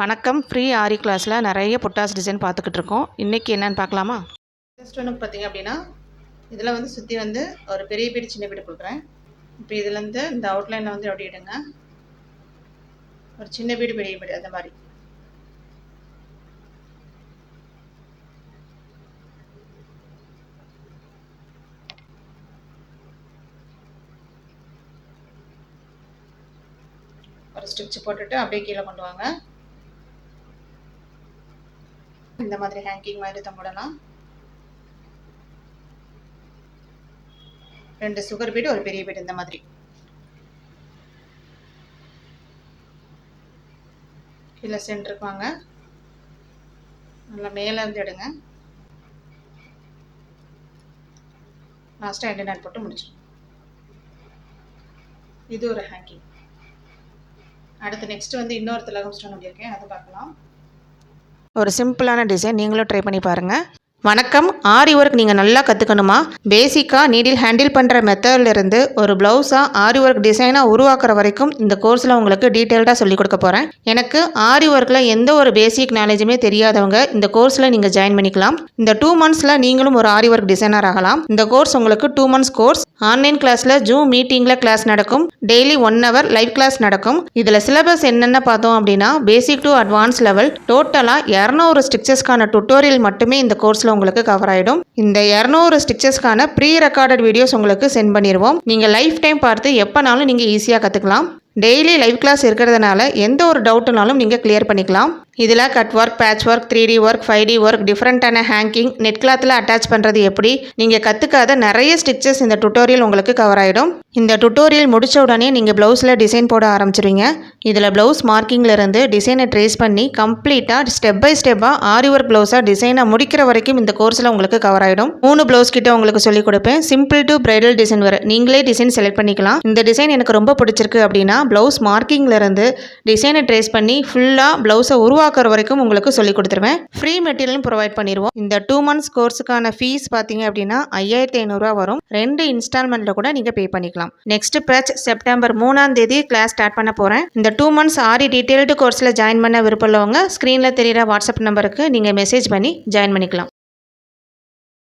வணக்கம். ஃப்ரீ ஆரி கிளாஸில் நிறைய புட்டாஸ் டிசைன் பார்த்துக்கிட்டு இருக்கோம். இன்றைக்கி என்னென்னு பார்க்கலாமா? ஃபஸ்ட் ஒன்று பார்த்தீங்க அப்படின்னா இதில் வந்து சுற்றி வந்து ஒரு பெரிய பீடு சின்ன பீடு கொடுக்குறேன். இப்போ இதுலேருந்து இந்த அவுட்லைனில் வந்து அப்படி இடுங்க ஒரு சின்ன பீடு பெரிய பீடு அந்த மாதிரி. ஒரு ஸ்டிச் போட்டுட்டு அப்படியே கீழே கொண்டு வாங்க. இந்த மாதிரி ஹேங்கிங் மாதிரி தம்பிடலாம் ரெண்டு சுகர் பீடு ஒரு பெரிய பீடு இந்த மாதிரி. கீழே சென்டருக்கு வாங்க. நல்லா மேலேருந்து எடுங்க. லாஸ்ட்டாக எண்டு நாள் போட்டு முடிச்சிடும் இது ஒரு ஹேங்கிங் அடுத்து நெக்ஸ்ட் வந்து இன்னொரு திலகம் ஸ்டோன் வந்திருக்கேன் அதை பார்க்கலாம். ஒரு சிம்பிளான டிசைன். நீங்களும் ட்ரை பண்ணி பாருங்கள் வணக்கம். ஆரி ஒர்க் நீங்கள் நல்லா கற்றுக்கணுமா பேசிக்காக நீடில் ஹேண்டில் பண்ணுற மெத்தட்லேருந்து ஒரு ப்ளவுஸாக ஆரி ஒர்க் டிசைனாக உருவாக்குற வரைக்கும் இந்த கோர்ஸில் உங்களுக்கு டீட்டெயில்டாக சொல்லிக் கொடுக்க போகிறேன் எனக்கு ஆரி ஒர்க்கில் எந்த ஒரு பேசிக் நாலேஜுமே தெரியாதவங்க இந்த கோர்ஸில் நீங்கள் ஜாயின் பண்ணிக்கலாம். இந்த டூ மந்த்ஸில் நீங்களும் ஒரு ஆரி ஒர்க் டிசைனர் ஆகலாம். இந்த கோர்ஸ் உங்களுக்கு டூ மந்த்ஸ் கோர்ஸ் ஆன்லைன் கிளாஸில் ஜூம் மீட்டிங்கில் கிளாஸ் நடக்கும். Daily one hour live class நடக்கும். இதில் சிலபஸ் என்னென்ன பார்த்தோம் அப்படின்னா பேசிக் டு அட்வான்ஸ் லெவல் டோட்டலாக இரநூறு ஸ்டிக்சஸ்க்கான டுட்டோரியல் மட்டுமே இந்த கோர்ஸில் உங்களுக்கு கவர் ஆகிடும் இந்த இரநூறு ஸ்டிக்சஸ்க்கான ப்ரீ ரெக்கார்டட் வீடியோஸ் உங்களுக்கு சென்ட் பண்ணிடுவோம் நீங்கள் லைஃப் டைம் பார்த்து எப்போனாலும் நீங்கள் ஈஸியாக கற்றுக்கலாம் டெய்லி லைவ் கிளாஸ் இருக்கிறதுனால எந்த ஒரு டவுட்டுனாலும் நீங்கள் கிளியர் பண்ணிக்கலாம். இதில் cut work patch work three D work five D work டிஃப்ரெண்ட்டான ஹேங்கிங் நெட் கிளாத்தில் அட்டாச் பண்ணுறது எப்படி? நீங்கள் கற்றுக்காத நிறைய ஸ்டிச்சஸ் இந்த டுட்டோரியல் உங்களுக்கு கவர் ஆகிடும் இந்த டுட்டோரியல் முடிச்ச உடனே நீங்கள் ப்ளவுஸில் டிசைன் போட ஆரம்பிச்சிருவீங்க. இதில் ப்ளவுஸ் மார்க்கிங்லேருந்து டிசைனை ட்ரேஸ் பண்ணி கம்ப்ளீட்டாக ஸ்டெப் பை ஸ்டெப்பாக ஆரி ஒர்க் ப்ளவுஸாக டிசைனை முடிக்கிற வரைக்கும் இந்த கோர்ஸில் உங்களுக்கு கவர் ஆகிடும் மூணு ப்ளவுஸ் கிட்ட உங்களுக்கு சொல்லிக் கொடுப்பேன். சிம்பிள் டு பிரைடல் டிசைன் வர. நீங்களே டிசைன் செலக்ட் பண்ணிக்கலாம். இந்த டிசைன் எனக்கு ரொம்ப பிடிச்சிருக்கு அப்படின்னா ப்ளவுஸ் மார்க்கிங்லேருந்து டிசைனை ட்ரேஸ் பண்ணி ஃபுல்லாக ப்ளவுஸை உருவாக்குற வரைக்கும் உங்களுக்கு சொல்லி கொடுத்துருவேன். ஃப்ரீ மெட்டீரியலும் ப்ரொவைட் பண்ணிடுவோம் இந்த டூ மந்த்ஸ் கோர்ஸுக்கான ஃபீஸ் பார்த்தீங்க அப்படின்னா ஐயாயிரத்தி ஐநூறுரூவா வரும். ரெண்டு இன்ஸ்டால்மெண்ட்டில் கூட நீங்கள் பே பண்ணிக்கலாம். நெக்ஸ்ட் பேட்ச் செப்டம்பர் மூணாம் தேதி கிளாஸ் ஸ்டார்ட் பண்ண போகிறேன் இந்த டூ மந்த்ஸ் ஆரி டீட்டெயில்டு கோர்ஸில் ஜாயின் பண்ண விருப்பம் உள்ளவங்க ஸ்க்ரீனில் தெரியிற வாட்ஸ்அப் நம்பருக்கு நீங்கள் மெசேஜ் பண்ணி ஜாயின் பண்ணிக்கலாம்.